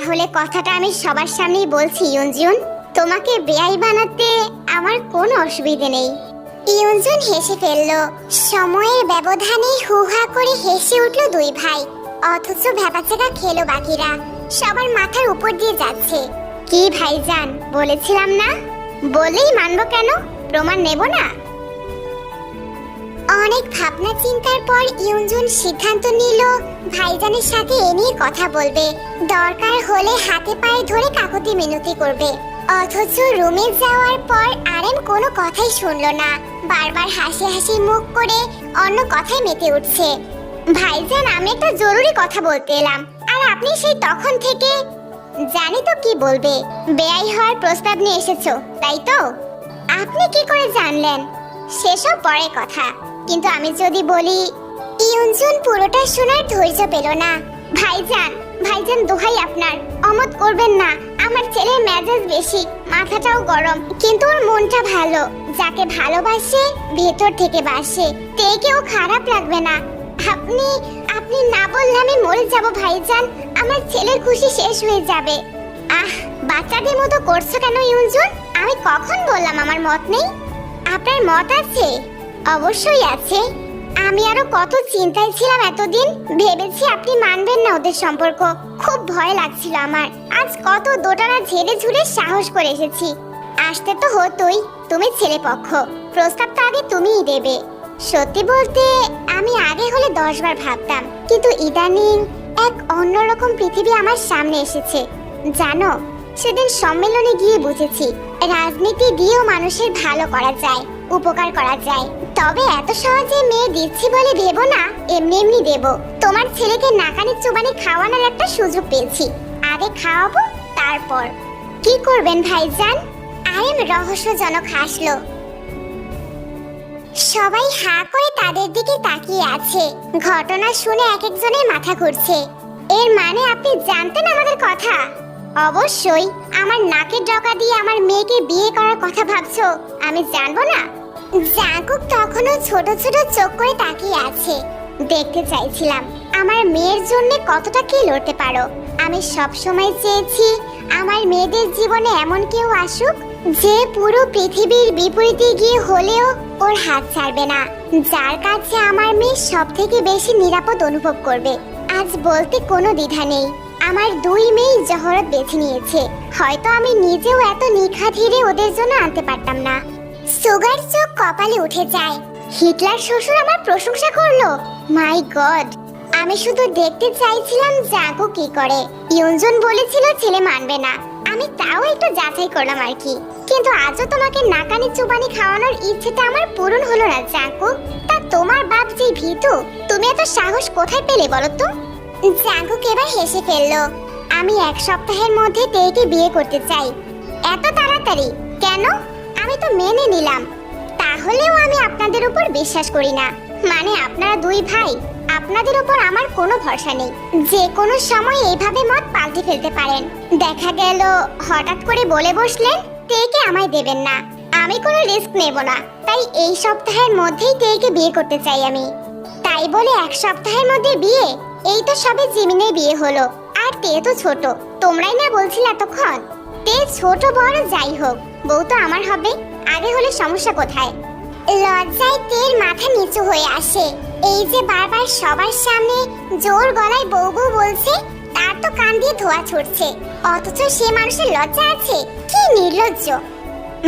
তাহলে কথাটা আমি সবার সামনেই বলছি ইউনজুন তোমাকে বেআই বানাতে আমার কোনো অসুবিধে নেই। ইউনজুন হেসে ফেলল। সময়ের ব্যবধানে হুহা করে হেসে উঠল দুই ভাই। অথচ ভেবাচাকা খেলো বাকিরা সবার মাথার উপর দিয়ে যাচ্ছে। কি ভাইজান, বলেছিলাম না? বলেই মানবো কেন? প্রমাণ নেব না? অনেক ভাবনা চিন্তার পর ইউনজুন সিদ্ধান্ত নিল, ভাইজানের সাথে এ নিয়ে কথা বলবে। দরকার হলে হাতে পায়ে ধরে কাকুতি মিনতি করবে। অথচ রুমে যাওয়ার পর আরেম কোনো কথাই শুনলো না। বারবার হাসি হাসি মুখ করে অন্য কথায় মেতে উঠছে। ভাইজান, আমি একটা জরুরি কথা বলতে এলাম। আর আপনি সেই তখন থেকে জানি তো কি বলবে। বেআই হওয়ার প্রস্তাব নিয়ে এসেছ, তাই তো? আপনি কি করে জানলেন? সেসব পরে কথা। কিন্তু আমি যদি বলি ইউনজুন পুরোটা শোনার ধৈর্য পেল না। ভাইজান ভাইজান দোহাই আপনার। অমত করবেন না, আমার ছেলের মেজাজ বেশি, মাথাটাও গরম, কিন্তু ওর মনটা ভালো। যাকে ভালোবাসে, ভেতর থেকে বাসে। তে কেউ খারাপ লাগবে না। আপনি আপনি না বললে আমি মরে যাব, ভাইজান। আমার ছেলের খুশি শেষ হয়ে যাবে। আহ, বাচ্চাদের মতো করছ কেন ইউনজুন আমি কখন বললাম, আমার মত নেই? আপনার মত আছে? অবশ্যই আছে। আমি আরও কত চিন্তায় ছিলাম এতদিন, ভেবেছি আপনি মানবেন না ওদের সম্পর্ক। খুব ভয় লাগছিল আমার। আজ কত দোটানা ঝেড়ে ঝুড়ে সাহস করে এসেছি। আসতে তো হতোই, তুমি ছেলে পক্ষ। প্রস্তাব তো আগে তুমিই দেবে। সত্যি বলতে, আমি আগে হলে দশবার ভাবতাম, কিন্তু ইদানিং এক অন্যরকম পৃথিবী আমার সামনে এসেছে। জানো, সেদিন সম্মেলনে গিয়ে বুঝেছি, রাজনীতি দিয়েও মানুষের ভালো করা যায়। উপকার করা যায়। তবে এত সহজে মেয়ে দিচ্ছি বলে ভেবো না, এমনি এমনি দেব। তোমার ছেলেকে নাকানি চুবানি খাওয়ানোর একটা সুযোগ পেয়েছি। আগে খাওয়াবো, তারপর। কি করবেন ভাইজান? আইম রহস্যজনক হাসলো। সবাই হা করে তাদের দিকে তাকিয়ে আছে। ঘটনা শুনে এক একজনের মাথা ঘুরছে। এর মানে আপনি জানতেন আমাদের কথা? অবশ্যই। আমার নাকের ডকা দিয়ে আমার মেয়েকে বিয়ে করার কথা ভাবছ? আমি জানব না? জাকুব তখনও ছোট ছোট চোখ করে তাকিয়ে আছে। দেখতে চাইছিলাম, আমার মেয়ের জন্য কতটা কি লড়তে পারো? আমি সব সময় চেয়েছি আমার মেয়েদের জীবনে এমন কেউ আসুক যে পুরো পৃথিবীর বিপরীতে গিয়ে হলেও ওর হাত ছাড়বে না। যার কাছে আমার মেয়ে সব থেকে বেশি নিরাপদ অনুভব করবে। আজ বলতে কোনো দ্বিধা নেই। আমার দুই মেয়ে জহরত বেছে নিয়েছে। হয়তো আমি নিজেও এত নিখা ধীরে ওদের জন্য আনতে পারতাম না। সুগার চোখ কপালে উঠে যায়। হিটলার শ্বশুর আমার প্রশংসা করল। মাই গড আমি শুধু দেখতে চাইছিলাম জাগো কি করে। ইউনজন বলেছিল ছেলে মানবে না। আমি তাও একটু যাচাই করলাম আর কি। কিন্তু আজও তোমাকে নাকানি চুবানি খাওয়ানোর ইচ্ছেটা আমার পূরণ হলো না, জাগো। তা তোমার বাপ যে ভীতু, তুমি এত সাহস কোথায় পেলে বলো তো? জাগুক এবার হেসে ফেলল। আমি এক সপ্তাহের মধ্যে তেকে বিয়ে করতে চাই। এত তাড়াতাড়ি? কেন? আমি তো মেনে নিলাম। তাহলেও আমি আপনাদের উপর বিশ্বাস করি না। মানে আপনারা দুই ভাই, আপনাদের উপর আমার কোনো ভরসা নেই। যে কোনো সময় এইভাবে মত পাল্টে ফেলতে পারেন। দেখা গেল, হঠাৎ করে বলে বসলেন তেকে আমায় দেবেন না। আমি কোনো রিস্ক নেব না। তাই এই সপ্তাহের মধ্যেই তেকে বিয়ে করতে চাই আমি। তাই বলে এক সপ্তাহের মধ্যে বিয়ে? এই তো সবে জিমিনের বিয়ে হলো। আর তে তো ছোট। তোমরাই না বলছিলে এতক্ষণ? তে ছোট বড় যাই হোক। বউ তো আমার হবে। আগে হলে সমস্যা কোথায়? লজ্জায় তের মাথা নিচু হয়ে আসে। এই যে বারবার সবার সামনে জোর গলায় বউ বউ বলছে, তার তো কান দিয়ে ধোয়া ছুটছে। অথচ সে মানুষের লজ্জা আছে? কি নির্লজ্জ।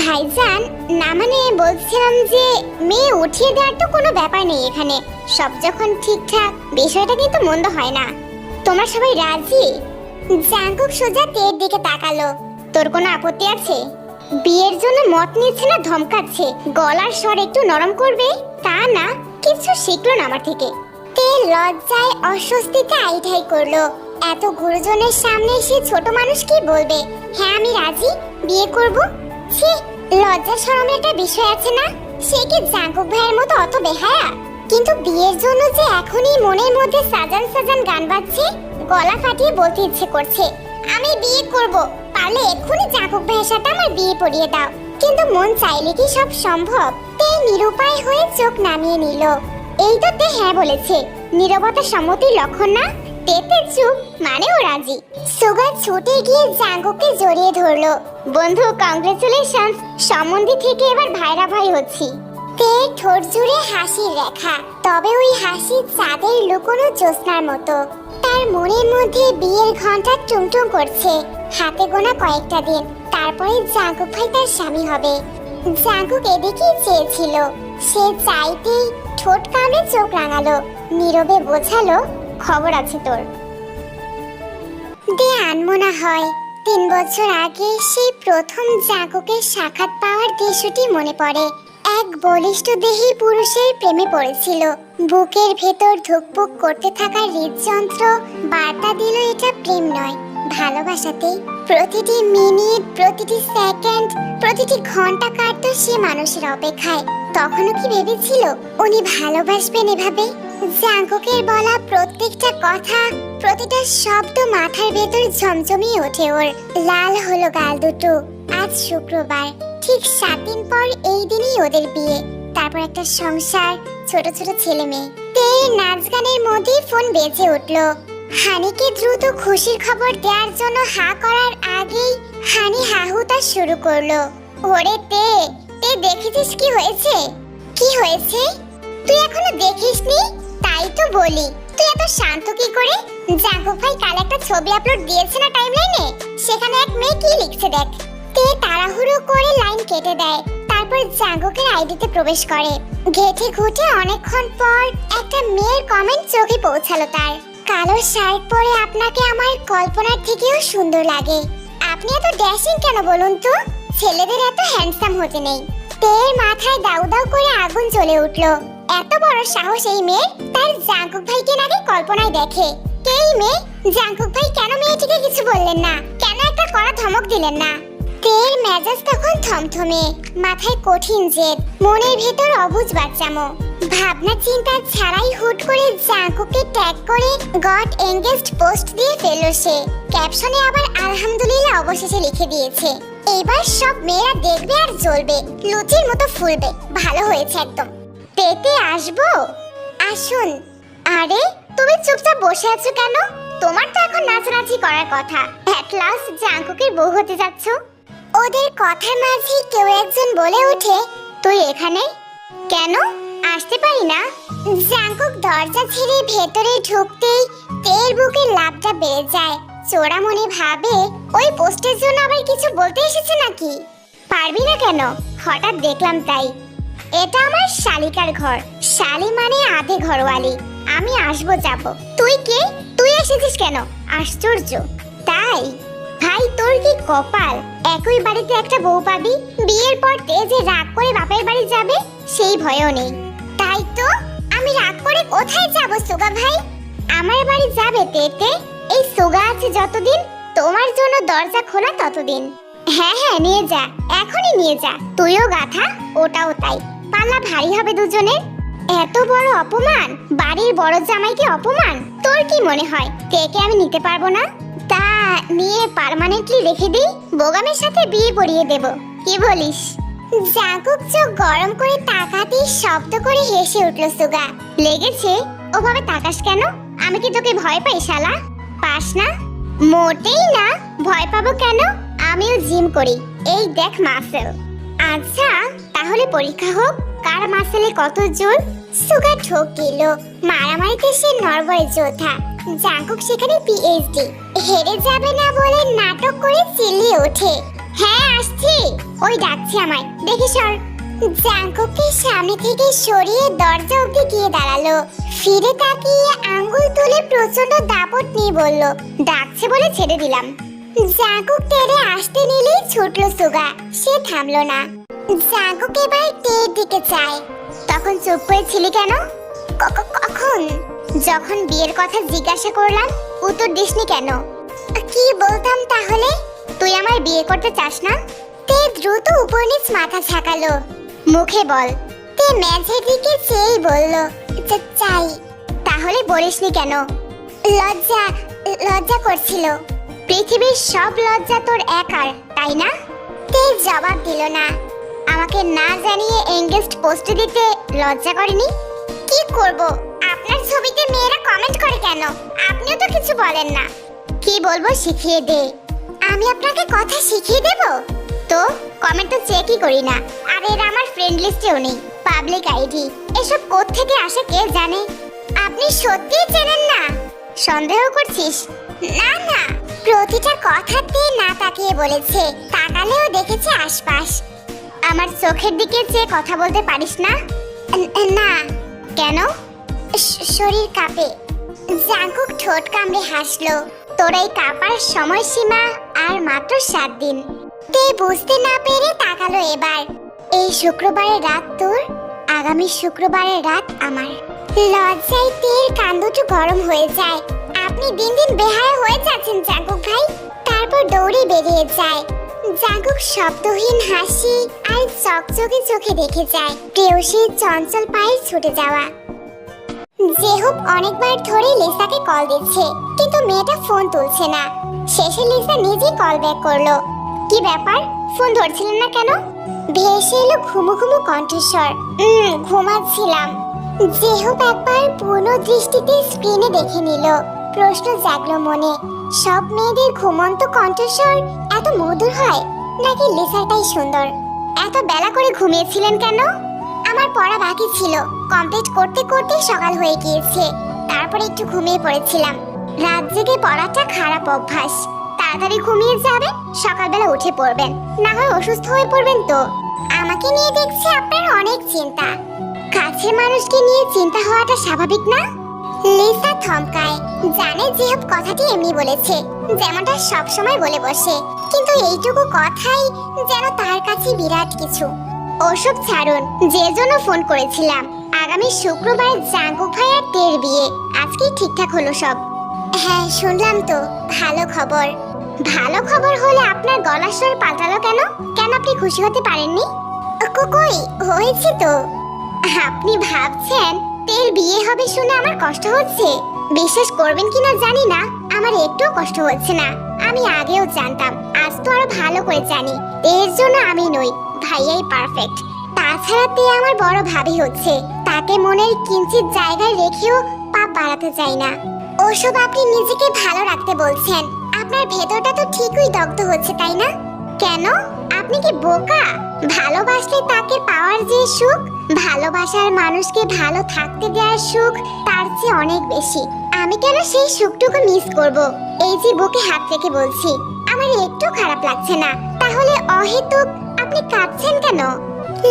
ভাইজান, না মানে বলছিলাম যে মেয়ে উঠিয়ে দেওয়ার তো কোনো ব্যাপার নেই এখানে। সব যখন ঠিকঠাক, বিষয়টা কিন্তু মন্দ হয় না। তোমরা সবাই রাজি? জাঙ্কুক সোজা তের দিকে তাকালো। তোর কোনো আপত্তি আছে? বিয়ের জন্য মত নিচ্ছে না, ধমকাচ্ছে। গলার স্বর একটু নরম করবে? তা না, কিছু শিখলো না আমার থেকে। তে লজ্জায় অস্বস্তিতে আইঠাই করল। এত গুরুজনের সামনে সে ছোট মানুষ কি বলবে? হ্যাঁ আমি রাজি। বিয়ে করব? ছি, লজ্জা শরমের একটা বিষয় আছে না? সে কি জাঙ্কুক ভাইয়ের মতো অত বেহায়া? কিন্তু বিয়ের জন্য যে এখনই মনের মধ্যে সাজান সাজান গান বাজছে, গলা ফাটিয়ে বলতে ইচ্ছে করছে। আমি বিয়ে করব। পারলে এক্ষুনি জাঙ্কুক ভাইয়ের আমার বিয়ে পড়িয়ে দাও। কিন্তু মন চাইলে কি সব সম্ভব? তে নিরুপায় হয়ে চোখ নামিয়ে নিল। এই তো তে হ্যাঁ বলেছে। নীরবতা সম্মতির লক্ষণ না? তেতে চুপ মানে ও রাজি। সুগা ছুটে গিয়ে জাঙ্গুকে জড়িয়ে ধরলো। বন্ধু কংগ্রেচুলেশন সম্বন্ধী থেকে এবার ভাইরা ভাই হচ্ছি। তে ঠোঁট জুড়ে হাসির রেখা। তবে ওই হাসি চাঁদের লুকোনো জ্যোৎস্নার মতো। তার মনের মধ্যে বিয়ের ঘণ্টা টুমটুম করছে। হাতে গোনা কয়েকটা দিন, তারপরে জাঙ্কুক ভাই তার স্বামী হবে। জাঙ্কুক এদিকেই চেয়েছিল, সে চাইতেই ঠোঁট কামড়ে চোখ রাঙালো, নীরবে বোঝালো, খবর আছে তোর। দে আনমনা হয়। তিন বছর আগে সেই প্রথম জাঙ্কুকের সাক্ষাৎ পাওয়ার দৃশ্যটি মনে পড়ে। এক বলিষ্ঠ দেহী পুরুষের প্রেমে পড়েছিল। বুকের ভেতর ধুকপুক করতে থাকা হৃদযন্ত্র বার্তা দিল এটা প্রেম নয়, ভালোবাসাতেই। প্রতিটি মিনিট, প্রতিটি সেকেন্ড, প্রতিটি ঘণ্টা কাটতো সে মানুষের অপেক্ষায়। তখনও কি ভেবেছিল, উনি ভালোবাসবেন এভাবে? জাঙ্কুকের বলা প্রত্যেকটা কথা, প্রতিটা শব্দ মাথার ভেতর ঝমঝমিয়ে ওঠে ওর। লাল হলো গাল দুটো। আজ শুক্রবার, ঠিক সাত দিন পর এই দিনই ওদের বিয়ে। তারপর একটা সংসার ছোট ছোট ছেলে মেয়ে। তে নাচ গানের মধ্যেই ফোন বেজে উঠল। হানিকে দ্রুত খুশির খবর দেওয়ার জন্য হা করার আগেই হানি হাহুতা শুরু করল। ওরে তে তে দেখেছিস কি হয়েছে? কি হয়েছে? তুই এখনও দেখিসনি? তাই তো বলি। তুই এত শান্ত কি করে? জাঙ্কুক ভাই কাল একটা ছবি আপলোড দিয়েছে না টাইমলাইনে সেখানে এক মেয়ে কি লিখছে দেখ। তে তাড়াহুড়ো করে লাইন কেটে দেয়। তারপর জাঙ্কুকের আইডিতে প্রবেশ করে। ঘেটে ঘুটে অনেকক্ষণ পর একটা মেয়ের কমেন্ট চোখে পৌঁছালো তার। কালো শার্ট পরে আপনাকে আমার কল্পনার থেকেও সুন্দর লাগে। আপনি এত ড্যাশিং কেন বলুন তো? ছেলেদের এত হ্যান্ডসাম হতে নেই। তের মাথায় দাউ দাউ করে আগুন জ্বলে উঠল। এত বড় সাহস এই মেয়ে তার জাঙ্কুক ভাইকে নাকি কল্পনায় দেখে। কে এই মেয়ে জাঙ্কুক ভাই কেন মেয়েটিকে কিছু বললেন না? কেন একটা কড়া ধমক দিলেন না? তের মেজাজ তখন থমথমে, মাথায় কঠিন জেদ, মনের ভেতর অবুঝ বাচ্চামো। ভাবনা চিন্তা ছাড়াই হুট করে জাঙ্কুকে ট্যাগ করে গট এঙ্গেজড পোস্ট দিয়ে ফেলল সে। ক্যাপশনে আবার আলহামদুলিল্লাহ অবশেষে লিখে দিয়েছে। এবার সব মেয়েরা দেখবে আর জ্বলবে, লুচির মতো ফুলবে। ভালো হয়েছে একদম। পেতে আসব? আসুন। আরে, তুমি চুপচাপ বসে আছো কেন? তোমার তো এখন নাচানাচি করার কথা। অ্যাট লাস্ট জাঙ্কুকের বউ হতে যাচ্ছ। ওদের কথার মাঝে কেউ একজন বলে ওঠে, তুই এখানে? কেন? আসতে পারি না। জাঙ্কুক দরজা ছেড়ে ভেতরে ঢুকতেই তের বুকের লাভটা বেড়ে যায়। চোরা ভাবে, ওই পোস্টের জন্য আবার কিছু বলতে এসেছে নাকি? পারবি না কেন? হঠাৎ দেখলাম তাই। এটা আমার শালিকার ঘর। শালি মানে আধে ঘরওয়ালি। আমি আসব, যাব। তুই কে? তুই এসেছিস কেন? আশ্চর্য। তাই? ভাই, তোর কি কপাল? একই বাড়িতে একটা বউ পাবি, বিয়ের পর তেজে রাগ করে বাপের বাড়ি যাবে, সেই ভয়ও নেই। তাই তো, আমি রাগ করে কোথায় যাব, সুগা ভাই? আমার বাড়ি যাবে তেতে এই সুগা আছে যতদিন, তোমার জন্য দরজা খোলা ততদিন। হ্যাঁ হ্যাঁ নিয়ে যা, এখনই নিয়ে যা। তুইও গাথা ওটাও তাই। পাল্লা ভারী হবে দুজনের। এত বড় অপমান? বাড়ির বড় জামাইকে অপমান? তোর কি মনে হয়? কে কে আমি নিতে পারব না? নিয়ে পার্মানেন্টলি রেখে দিই, বোগামের সাথে বিয়ে পড়িয়ে দেব। কি বলিস? জাগুক চোখ গরম করে তাকাতেই শব্দ করে হেসে উঠল সুগা। লেগেছে? ওভাবে তাকাস কেন? আমি কি তোকে ভয় পাই, শালা? পাস না? মোটেই না। ভয় পাবো কেন? আমিও জিম করি। এই দেখ মাসেল আচ্ছা তাহলে পরীক্ষা হোক। কার মাসেলে কত জোর? সুগা ঠোক দিল মারামারিতে সে নরবরে যোদ্ধা জাঙ্কুক সেখানে পিএইচডি হেরে যাবে না বলে নাটক করে চিল্লিয়ে ওঠে। হ্যাঁ আসছি। ওই ডাকছে আমায়। দেখি সর। জাঙ্কুককে সামনে থেকে সরিয়ে দরজা অবধি গিয়ে দাঁড়াল। ফিরে তাকিয়ে আঙ্গুল তুলে প্রচণ্ড দাপট নিয়ে বলল, ডাকছে বলে ছেড়ে দিলাম। জাঙ্কুক তেরে আসতে নিলেই ছুটলো সুগা। সে থামলো না। জাঙ্কুক এবার তের দিকে চায় তখন চুপ করে ছিলি কেন? কখন যখন বিয়ের কথা জিজ্ঞাসা করলাম উত্তর দিসনি কেন? কি বলতাম তাহলে? তুই আমার বিয়ে করতে চাস না? তে দ্রুত উপর নিচ মাথা ঝাঁকালো। মুখে বল। তে মেঝের দিকে চেয়েই বলল চাই। তাহলে বলিসনি কেন? লজ্জা লজ্জা করছিল। পৃথিবীর সব লজ্জা তোর একার, তাই না? তে জবাব দিল না। আমাকে না জানিয়ে এঙ্গেজড পোস্টে দিতে লজ্জা করেনি? কি করব? ছবিতে মেয়েরা কমেন্ট করে কেন? আপনিও তো কিছু বলেন না। কি বলব শিখিয়ে দে। আমি আপনাকে কথা শিখিয়ে দেব? তো কমেন্ট তো চেকই করি না। আর এরা আমার ফ্রেন্ড লিস্টেও নেই পাবলিক আইডি এসব কোথ থেকে আসে কে জানে? আপনি সত্যিই চেনেন না? সন্দেহ করছিস? না না। প্রতিটা কথাতে না তাকিয়ে বলেছে, তাকালেও দেখেছে আশপাশ। আমার চোখের দিকে চেয়ে কথা বলতে পারিস না? না। কেন? শরীর কাঁপে। জাঙ্কুক ঠোঁট কামড়ে হাসলো। তোর এই কাঁপার সময়সীমা আর মাত্র সাত দিন। তে বুঝতে না পেরে তাকালো এবার। এই শুক্রবারের রাত তোর, আগামী শুক্রবারের রাত আমার। লজ্জায় তের কান দুটো গরম হয়ে যায়। আপনি দিন দিন বেহায়া হয়ে যাচ্ছেন জাঙ্কুক ভাই। তারপর দৌড়ে বেরিয়ে যায়। জাগুক শব্দহীন হাসি আর চকচকে চোখে দেখে যায়। প্রেয়সীর চঞ্চল পায়ে ছুটে যাওয়া। জেহুব অনেকবার ধরে লিসাকে কল দিচ্ছে, কিন্তু মেয়েটা ফোন তুলছে না। শেষে লিসা নিজেই কল ব্যাক করল। কি ব্যাপার? ফোন ধরছিলেন না কেন? ভেসে এলো ঘুমু ঘুমু কণ্ঠস্বর। উম, ঘুমাচ্ছিলাম। জেহুব একবার পূর্ণ দৃষ্টিতে স্ক্রিনে দেখে নিল। প্রশ্ন জাগলো মনে। সব মেয়েদের ঘুমন্ত কণ্ঠস্বর এত মধুর হয়, নাকি লিসাটাই সুন্দর? এত বেলা করে ঘুমিয়েছিলেন কেন? আমার পড়া বাকি ছিল। কমপ্লিট করতে করতে সকাল হয়ে গিয়েছে। তারপরে একটু ঘুমিয়ে পড়েছিলাম। রাত জেগে পড়াটা খারাপ অভ্যাস। তাড়াতাড়ি ঘুমিয়ে যাবেন, সকালবেলা উঠে পড়বেন। না হয় অসুস্থ হয়ে পড়বেন তো। আমাকে নিয়ে দেখছি আপনার অনেক চিন্তা। কাছের মানুষকে নিয়ে চিন্তা হওয়াটা স্বাভাবিক না? লিসা থমকায়। জানে যেহেব কথাটি এমনি বলেছে, যেমনটা সব সময় বলে বসে। কিন্তু এইটুকু কথাই যেন তার কাছে বিরাট কিছু। ওসব ছাড়ুন, যে জন্য ফোন করেছিলাম। আগামী শুক্রবার জাঙ্গু ভাই আর তের বিয়ে। আজকেই ঠিকঠাক হলো সব। হ্যাঁ শুনলাম তো। ভালো খবর। ভালো খবর হলে আপনার গলার স্বর পাল্টালো কেন? কেন আপনি খুশি হতে পারেননি? কই? হয়েছে তো। আপনি ভাবছেন তের বিয়ে হবে শুনে আমার কষ্ট হচ্ছে? বিশ্বাস করবেন কিনা জানি না। আমার একটু কষ্ট হচ্ছে না। আমি আগেও জানতাম। আজ তো আরও ভালো করে জানি। এর জন্য আমি নই। ভাইয়াই পারফেক্ট তাছাড়া তে আমার বড় ভাবি হচ্ছে। তাকে মনের কিঞ্চিত জায়গায় রেখেও পাপ বাড়াতে চাই না। ওসব আপনি নিজেকে ভালো রাখতে বলছেন। আপনার ভেতরটা তো ঠিকই দগ্ধ হচ্ছে, তাই না? কেন? আপনি কি বোকা? ভালোবাসলে তাকে পাওয়ার যে সুখ, ভালোবাসার মানুষকে ভালো থাকতে দেওয়ার সুখ তার চেয়ে অনেক বেশি। আমি কেন সেই সুখটুকু মিস করব? এই যে বুকে হাত রেখে বলছি, আমার একটু খারাপ লাগছে না। তাহলে অহেতুক আপনি কাঁদছেন কেন?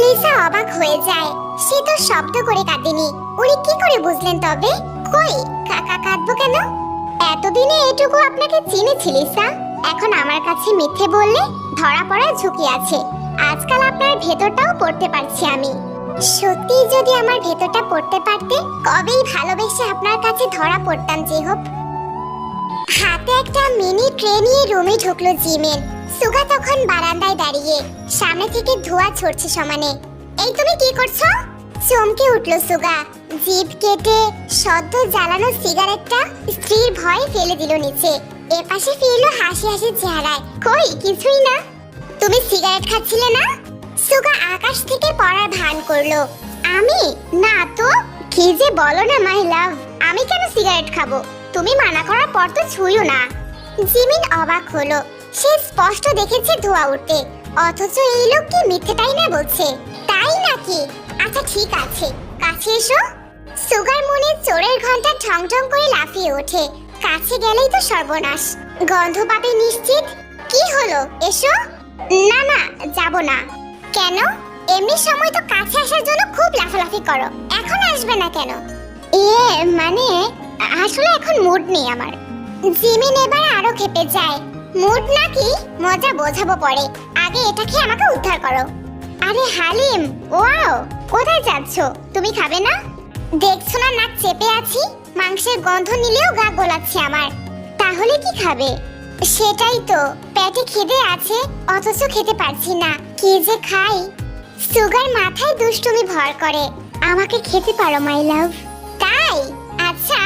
লিসা অবাক হয়ে যায়। সে তো শব্দ করে কাঁদেনি। উনি কি করে বুঝলেন তবে? কই, কাকা কাঁদবো কেন? এতদিনে এটুকু আপনাকে চিনেছি লিসা এখন আমার কাছে মিথ্যে বললে ধরা পড়ার ঝুঁকি আছে। আজকাল আপনার ভেতরটাও পড়তে পারছি আমি। সত্যি যদি আমার ভেতরটা পড়তে পারতে, কবেই ভালোবেসে আপনার কাছে ধরা পড়তাম, যে হোক। হাতে একটা মিনি ট্রে নিয়ে রুমে ঢুকলো জিমেন। সুগা তখন বারান্দায় দাঁড়িয়ে সামনে থেকে ধোঁয়া ছড়ছে সমানে। এই তুমি কি করছ? চমকে উঠল সুগা। জিভ কেটে সদ্য জ্বালানো সিগারেটটা স্ত্রীর ভয়ে ফেলে দিল নিচে। এপাশে ফিরলো হাসি হাসি চেহারায়। কই, কিছুই না। তুমি সিগারেট খাচ্ছিলে না? সুগা আকাশ থেকে পড়ার ভান করল। আমি? না তো। কি যে বলো না, মাই লাভ। আমি কেন সিগারেট খাব? তুমি মানা করার পর তো ছুঁইও না। জিমিন অবাক হলো। সে স্পষ্ট দেখেছে ধোয়া উঠতে। অথচ এই লোক কি মিথ্যেটাই না বলছে? তাই নাকি? আচ্ছা ঠিক আছে। কাছে এসো। সুগার মনে চোরের ঘণ্টা ঠং ঠং করে লাফিয়ে ওঠে। কাছে গেলেই তো সর্বনাশ। গন্ধ পাবে নিশ্চিত? কি হলো? এসো। না না, যাব না। কেন? এমনি সময় তো কাছে আসার জন্য খুব লাফালাফি করো। এখন আসবে না কেন? এ মানে আসলে এখন মুড নেই আমার। জিমিন এবার আরও খেপে যায়। মুড নাকি মজা বোঝাবো পরে। আগে এটা খেয়ে আমাকে উদ্ধার করো। আরে হালিম, ওয়াও, কোথায় যাচ্ছ? তুমি খাবে না? দেখছ না নাক চেপে আছি? মাংসের গন্ধ নিলেও গা গোলাচ্ছে আমার। তাহলে কি খাবে? সেটাই তো, পেটে খিদে আছে, অথচ খেতে পারছি না। কি যে খাই? সুগার মাথায় দুষ্টুমি ভর করে। আমাকে খেতে পারো, মাই লাভ। তাই? আচ্ছা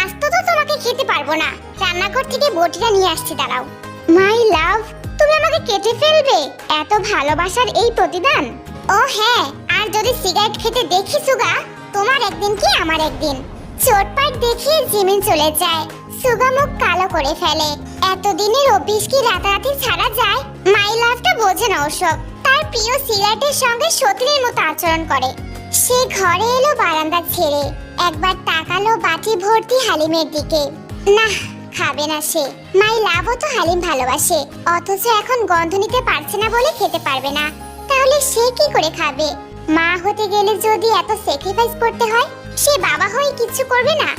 আজ তো তো তোমাকে খেতে পারব না। রান্নাঘর থেকে বটিটা নিয়ে আসছি, দাঁড়াও। মাই লাভ, তুমি আমাকে কেটে ফেলবে। এত ভালোবাসার এই প্রতিদান? ও হ্যাঁ আর যদি সিগারেট খেতে দেখি সুগা, তোমার একদিন কি আমার একদিন? চোটপাট দেখিয়ে জিমিন চলে যায়। সুগা মুখ কালো করে ফেলে। এতদিনের অভ্যিস কি রাতারাতি ছাড়া যায়? মাই লাভটা বোঝে না ওসব। তার প্রিয় সিগারেটের সঙ্গে সতীনের মতো আচরণ করে। সে ঘরে এলো বারান্দা ছেড়ে। একবার তাকালো বাটি ভর্তি হালিমের দিকে। না খাবে না সে। মাই লাভও তো হালিম ভালোবাসে, অথচ এখন গন্ধ নিতে পারছে না বলে খেতে পারবে না। তাহলে সে কি করে খাবে? মা হতে গেলে যদি এত স্যাক্রিফাইস করতে হয়, সে বাবা হয়ে কিছু করবে না?